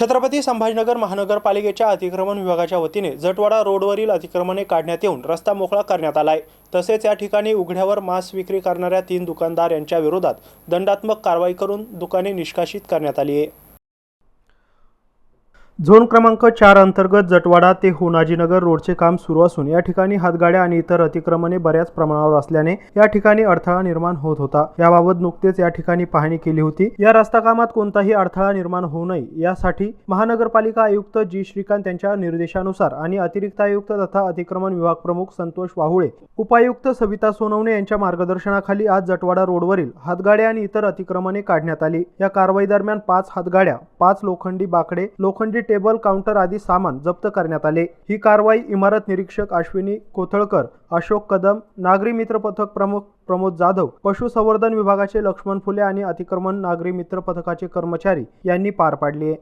छत्रपती संभाजीनगर महानगरपालिकेच्या अतिक्रमण विभागाच्या वतीने जटवाडा रोडवरील अतिक्रमणे काढण्यात येऊन रस्ता मोकळा करण्यात आला आहे तसेच या ठिकाणी उघड्यावर मांस विक्री करणाऱ्या तीन दुकानदार यांच्या विरोधात दंडात्मक कारवाई करून दुकाने निष्कासित करण्यात आली आहे. झोन क्रमांक चार अंतर्गत जटवाडा ते होनाजीनगर रोडचे काम सुरू असून या ठिकाणी हातगाड्या आणि इतर अतिक्रमणे बऱ्याच प्रमाणावर असल्याने या ठिकाणी अडथळा निर्माण होत होता. याबाबत नुकतेच या ठिकाणी पाहणी केली होती. या रस्ता कामात कोणताही अडथळा निर्माण होऊ नये यासाठी महानगरपालिका आयुक्त जी श्रीकांत यांच्या निर्देशानुसार आणि अतिरिक्त आयुक्त तथा अतिक्रमण विभाग प्रमुख संतोष वाहुळे उपायुक्त सविता सोनवणे यांच्या मार्गदर्शनाखाली आज जटवाडा रोडवरील हातगाड्या आणि इतर अतिक्रमणे काढण्यात आली. या कारवाई दरम्यान पाच हातगाड्या पाच लोखंडी बाकडे लोखंडी टेबल काउंटर आदी सामान जप्त करण्यात आले. ही कारवाई इमारत निरीक्षक अश्विनी कोथळकर अशोक कदम नागरी मित्र पथक प्रमुख प्रमोद जाधव पशुसंवर्धन विभागाचे लक्ष्मण फुले आणि अतिक्रमण नागरी मित्र पथकाचे कर्मचारी यांनी पार पाडली आहे.